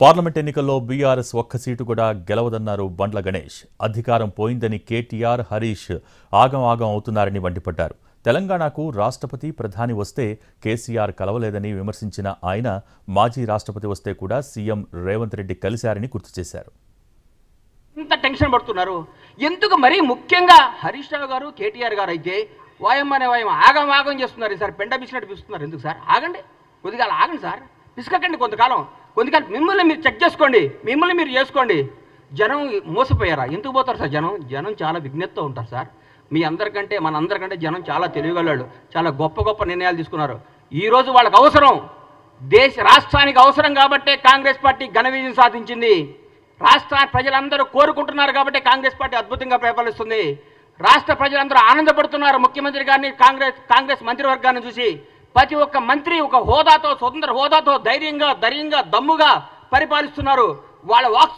Parliament ఎన్నికల్లో BRS ఒక్క seat కూడా గెలవదన్నారు బండ్ల గణేష్. అధికారం పోయిందని కేటీఆర్ హరీష్ ఆగం ఆగం అవుతున్నారని మండిపడ్డారు. తెలంగాణకు రాష్ట్రపతి ప్రధాని వస్తే కేసీఆర్ కలవలేదని విమర్శించిన ఆయన మాజీ రాష్ట్రపతి వస్తే కూడా సీఎం రేవంత్ రెడ్డి కలిశారని గుర్తు చేశారు. ఇంత టెన్షన్ పడుతున్నారు. ఎందుకు మరీ ముఖ్యంగా హరీష్ రావు గారు కేటీఆర్ గారు అయితే వాయం అనే వాయం ఆగం ఆగం చేస్తున్నారు సార్ పెండ బిసినట్టు పిస్తున్నారు. ఎందుకు సార్? ఆగండి. కొద్దిగా ఆగండి సార్. పిసుకకండి కొంతకాలం. ఎందుకంటే మిమ్మల్ని మీరు చెక్ చేసుకోండి. మిమ్మల్ని మీరు చేసుకోండి. జనం మోసపోయారా? ఎందుకు పోతారు సార్ జనం? జనం చాలా విజ్ఞతతో ఉంటారు సార్. మీ అందరికంటే మన అందరికంటే జనం చాలా తెలియగలడు చాలా గొప్ప గొప్ప నిర్ణయాలు తీసుకున్నారు. ఈరోజు వాళ్ళకి అవసరం. దేశ రాష్ట్రానికి అవసరం కాబట్టే కాంగ్రెస్ పార్టీ ఘన విజయం సాధించింది. రాష్ట్ర ప్రజలందరూ కోరుకుంటున్నారు కాబట్టి కాంగ్రెస్ పార్టీ అద్భుతంగా పరిపాలిస్తుంది రాష్ట్ర ప్రజలందరూ ఆనందపడుతున్నారు. ముఖ్యమంత్రి గారిని కాంగ్రెస్ కాంగ్రెస్ మంత్రివర్గాన్ని చూసి ప్రతి ఒక్క మంత్రి ఒక హోదాతో స్వతంత్ర హోదాతో ధైర్యంగా ధైర్యంగా దమ్ముగా పరిపాలిస్తున్నారు. వాళ్ళ వాక్